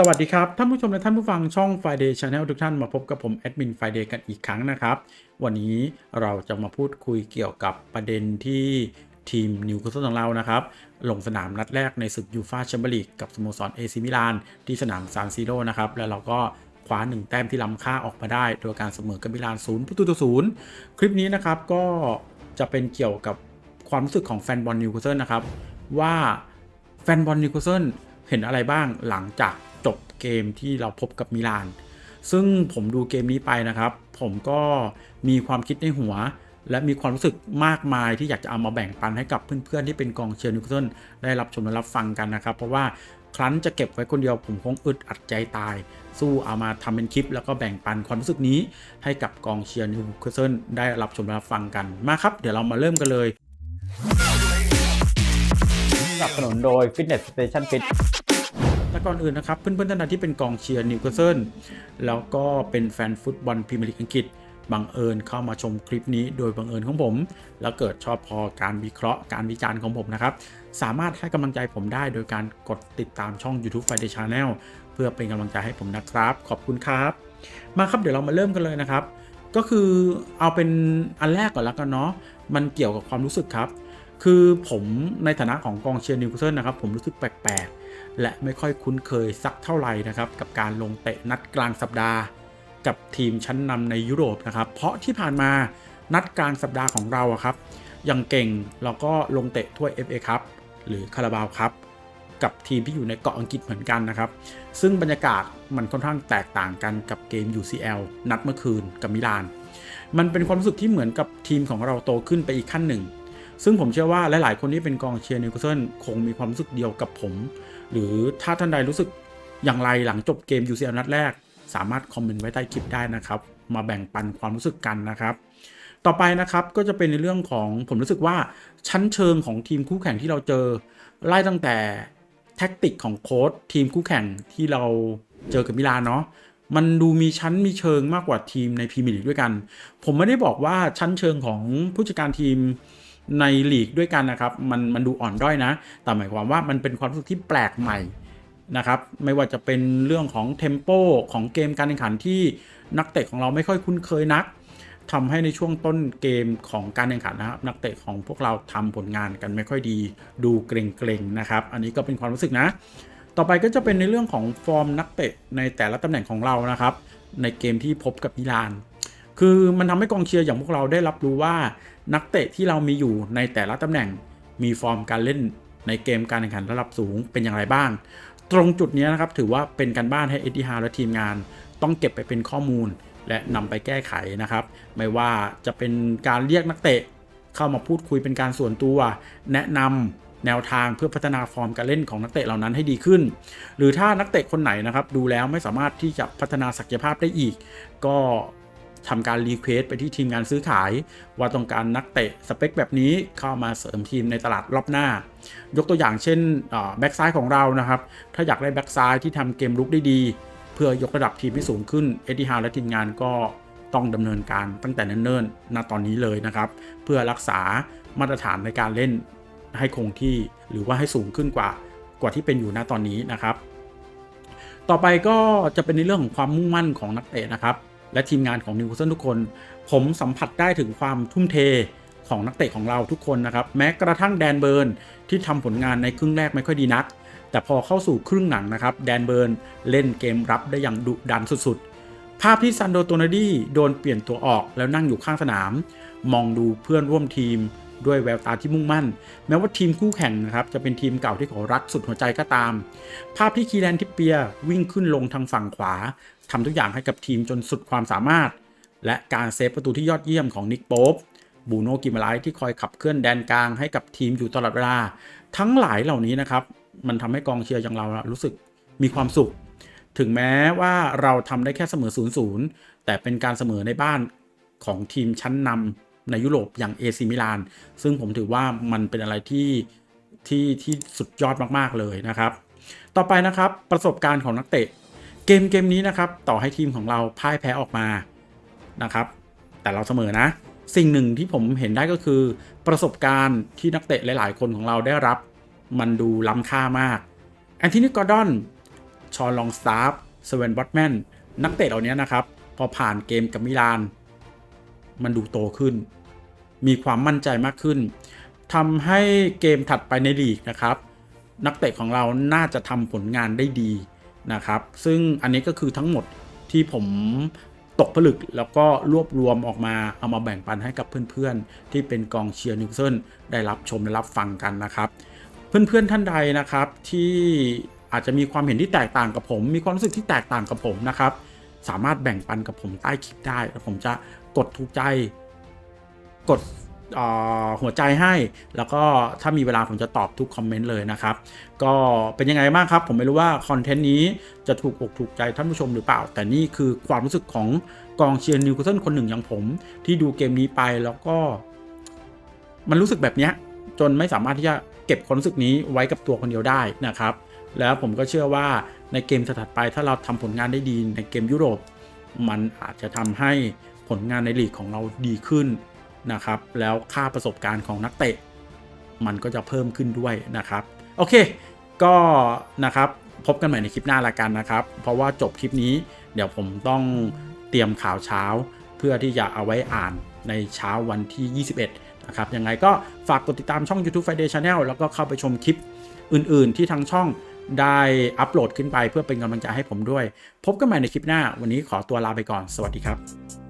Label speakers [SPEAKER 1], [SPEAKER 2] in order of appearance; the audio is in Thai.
[SPEAKER 1] สวัสดีครับ ท่านผู้ชมและท่านผู้ฟังช่อง Friday Channel ทุกท่านมาพบกับผมแอดมิน Friday กันอีกครั้งนะครับ วันนี้เราจะมาพูดคุยเกี่ยวกับประเด็นที่ทีมนิวคาสเซิลของเรานะครับ ลงสนามนัดแรกในศึกยูฟาแชมเปี้ยนลีกกับสโมสรเอซิมิลานที่สนามซานซิโรนะครับ แล้วเราก็คว้าหนึ่งแต้มที่ล้ำค่าออกมาได้ โดยการเสมอกับมิลาน0ประตูต่อศูนย์คลิปนี้นะครับก็จะเป็นเกี่ยวกับความรู้สึกของแฟนบอลนิวคาสเซิลนะครับว่าแฟนบอลนิวคาสเซิลเห็นอะไรบ้างหลังจาก จบเกมที่เราพบกับมิลาน ซึ่งผมดูเกมนี้ไปนะครับ ผมก็มีความคิดในหัว และมีความรู้สึกมากมายที่อยากจะเอามาแบ่งปันให้กับเพื่อนๆที่เป็นกองเชียร์นิวคาสเซิลได้รับชมและรับฟังกันนะครับ เพราะว่าครั้นจะเก็บไว้คนเดียวผมคงอึดอัดใจตาย สู้เอามาทำเป็นคลิป แล้วก็แบ่งปันความรู้สึกนี้ให้กับกองเชียร์นิวคาสเซิลได้รับชมและรับฟังกันมาครับ เดี๋ยวเรามาเริ่มกันเลย
[SPEAKER 2] สนับสนุนโดย Fitness Station Fit
[SPEAKER 1] ก่อนอื่นนะครับเพื่อนๆท่านใดที่เป็นกองเชียร์นิวคาสเซิลแล้วก็เป็นแฟนฟุตบอลพรีเมียร์ลีกอังกฤษบังเอิญเข้ามาชมคลิปนี้โดยบังเอิญของผม แล้วเกิดชอบพอการวิเคราะห์การวิจารณ์ของผมนะครับ สามารถให้กำลังใจผมได้โดยการกดติดตามช่อง YouTube Friday Channel เพื่อเป็นกำลังใจให้ผมนะครับ ขอบคุณครับ มาครับเดี๋ยวเรามาเริ่มกันเลยนะครับ ก็คือเอาเป็นอันแรกก่อนแล้วกันเนาะมันเกี่ยวกับความรู้สึกครับ คือผมในฐานะของกองเชียร์นิวคาสเซิลนะครับ ผมรู้สึกแปลกๆ และไม่ค่อยคุ้นเคยสักเท่าไหร่นะครับ กับการลงเตะนัดกลางสัปดาห์ กับทีมชั้นนำในยุโรปนะครับ เพราะที่ผ่านมานัดกลางสัปดาห์ของเราอะครับ ยังเก่งเราก็ลงเตะถ้วย FA ครับหรือคาราบาวครับกับทีมที่อยู่ในเกาะอังกฤษเหมือนกันนะครับ ซึ่งบรรยากาศมันค่อนข้างแตกต่างกันกับเกม UCL นัดเมื่อคืนกับมิลาน มันเป็นความรู้สึกที่เหมือนกับทีมของเราโตขึ้นไปอีกขั้นหนึ่ง ซึ่งผมเชื่อว่าหลาย ๆ คนที่เป็นกองเชียร์นิวคาสเซิลคงมีความรู้สึกเดียวกับผม หรือถ้าท่านใดรู้สึกอย่างไรหลังจบเกม UCL นัดแรก สามารถคอมเมนต์ไว้ใต้คลิปได้นะครับ มาแบ่งปันความรู้สึกกันนะครับ ต่อไปนะครับก็จะเป็นในเรื่องของผมรู้สึกว่าชั้นเชิงของทีมคู่แข่งที่เราเจอ ไล่ตั้งแต่แท็กติกของโค้ชทีมคู่แข่งที่เราเจอกับมิลานเนาะมันดูมีชั้นมีเชิงมากกว่าทีมในพรีเมียร์ลีกด้วยกัน ผมไม่ได้บอกว่าชั้นเชิงของผู้จัดการทีม ในลีกด้วยกันนะครับ มันมันดูอ่อนด้อยนะ แต่หมายความว่ามันเป็นความรู้สึกที่แปลกใหม่นะครับ ไม่ว่าจะเป็นเรื่องของเทมโปของเกมการแข่งขันที่นักเตะของเราไม่ค่อยคุ้นเคยนักทำให้ในช่วงต้นเกมของการแข่งขันนะครับ นักเตะของพวกเราทำผลงานกันไม่ค่อยดี ดูเกรงๆนะครับ อันนี้ก็เป็นความรู้สึกนะ ต่อไปก็จะเป็นในเรื่องของฟอร์มนักเตะในแต่ละตำแหน่งของเรานะครับ ในเกมที่พบกับมิลาน คือมันทำให้กองเชียร์อย่างพวกเราได้รับรู้ว่า นักเตะที่เรามีอยู่ในแต่ละตำแหน่งมีฟอร์มการเล่นในเกมการแข่งขันระดับสูงเป็นอย่างไรบ้าง ตรงจุดนี้นะครับถือว่าเป็นการบ้านให้เอติฮาและทีมงาน ต้องเก็บไปเป็นข้อมูล และนำไปแก้ไขนะครับ ไม่ว่าจะเป็นการเรียกนักเตะ เข้ามาพูดคุยเป็นการส่วนตัว แนะนำแนวทางเพื่อพัฒนาฟอร์มการเล่นของนักเตะเหล่านั้นให้ดีขึ้น หรือถ้านักเตะคนไหนนะครับดูแล้วไม่สามารถที่จะพัฒนาศักยภาพได้อีก ก็ ทำการรีเควสไปที่ทีมงานซื้อขาย ว่าต้องการนักเตะสเปคแบบนี้เข้ามาเสริมทีมในตลาดรอบหน้า ยกตัวอย่างเช่นแบ็กซ้ายของเรานะครับ ถ้าอยากได้แบ็กซ้ายที่ทำเกมลุกได้ดี เพื่อยกระดับทีมให้สูงขึ้นเอ็ดดี้ฮาวและทีมงานก็ต้องดำเนินการตั้งแต่เนิ่นๆณตอนนี้เลยนะครับ เพื่อรักษามาตรฐานในการเล่นให้คงที่หรือว่าให้สูงขึ้นกว่ากว่าที่เป็นอยู่ณตอนนี้นะครับ ต่อไปก็จะเป็นในเรื่องของความมุ่งมั่นของนักเตะนะครับ และทีมงานของนิวคาสเซิลทุกคน ผมสัมผัสได้ถึงความทุ่มเทของนักเตะของเราทุกคนนะครับ แม้กระทั่งแดนเบิร์นที่ทำผลงานในครึ่งแรกไม่ค่อยดีนัก แต่พอเข้าสู่ครึ่งหลังนะครับ แดนเบิร์นเล่นเกมรับได้อย่างดุดันสุดๆ ภาพที่ซันโดโตนาดีโดนเปลี่ยนตัวออกแล้วนั่งอยู่ข้างสนาม มองดูเพื่อนร่วมทีมด้วยแววตาที่มุ่งมั่น แม้ว่าทีมคู่แข่งนะครับ จะเป็นทีมเก่าที่เขารักสุดหัวใจก็ตาม ภาพที่คีแลนทิปเปียวิ่งขึ้นลงทางฝั่งขวา ทำทุกอย่างให้กับทีมจนสุดความสามารถ และการเซฟประตูที่ยอดเยี่ยมของนิกโป๊ปบูโนกิมาไลที่คอยขับเคลื่อนแดนกลางให้กับทีมอยู่ตลอดเวลา ทั้งหลายเหล่านี้นะครับ มันทำให้กองเชียร์อย่างเรารู้สึกมีความสุข ถึงแม้ว่าเราทำได้แค่เสมอ0ูนย์แต่เป็นการเสมอในบ้านของทีมชั้นนำในยุโรปอย่างเอซิมิลาน ซึ่งผมถือว่ามันเป็นอะไรที่ที่ที่สุดยอดมากๆเลยนะครับ ต่อไปนะครับประสบการณ์ของนักเตะ เกมเกมนี้นะครับต่อให้ทีมของเราพ่ายแพ้ออกมานะครับ แต่เราเสมอนะ สิ่งหนึ่งที่ผมเห็นได้ก็คือ ประสบการณ์ที่นักเตะหลาย ๆ คนของเราได้รับมันดูล้ำค่ามากแอนโทนีกอร์ดอนชอนลองสตาร์ฟสเวนบอตแมนนักเตะเหล่านี้นะครับ พอผ่านเกมกับมิลาน มันดูโตขึ้น มีความมั่นใจมากขึ้นทำให้เกมถัดไปในลีกนะครับ นักเตะของเราน่าจะทำผลงานได้ดี นะครับ ซึ่งอันนี้ก็คือทั้งหมดที่ผมตกผลึกแล้วก็รวบรวมออกมาเอามาแบ่งปันให้กับเพื่อนๆ ที่เป็นกองเชียร์นิวเซนได้รับชมและรับฟังกันนะครับ เพื่อนๆท่านใดนะครับที่อาจจะมีความเห็นที่แตกต่างกับผม มีความรู้สึกที่แตกต่างกับผมนะครับ สามารถแบ่งปันกับผมใต้คลิปได้แล้วผมจะกดถูกใจกด หัวใจให้ แล้วก็ถ้ามีเวลาผมจะตอบทุกคอมเมนต์เลยนะครับ ก็เป็นยังไงบ้างครับ ผมไม่รู้ว่าคอนเทนต์นี้จะถูกอกถูกใจท่านผู้ชมหรือเปล่า แต่นี่คือความรู้สึกของกองเชียร์นิวคาสเซิลคนหนึ่งอย่างผม ที่ดูเกมนี้ไปแล้วก็ มันรู้สึกแบบเนี้ยจนไม่สามารถที่จะเก็บความรู้สึกนี้ไว้กับตัวคนเดียวได้นะครับ แล้วผมก็เชื่อว่าในเกมถัดไปถ้าเราทำผลงานได้ดีในเกมยุโรป มันอาจจะทำให้ผลงานในลีกของเราดีขึ้น นะครับ แล้วค่าประสบการณ์ของนักเตะ มันก็จะเพิ่มขึ้นด้วยนะครับ โอเค ก็นะครับพบกันใหม่ในคลิปหน้าละกันนะครับ เพราะว่าจบคลิปนี้เดี๋ยวผมต้องเตรียมข่าวเช้า เพื่อที่จะเอาไว้อ่านในเช้าวันที่ 21 นะครับ ยังไงก็ฝากกดติดตามช่อง YouTube Friday Channel แล้วก็เข้าไปชมคลิปอื่น ๆ ที่ทางช่องได้อัปโหลดขึ้นไปเพื่อเป็นกำลังใจให้ผมด้วย พบกันใหม่ในคลิปหน้า วันนี้ขอตัวลาไปก่อน สวัสดีครับ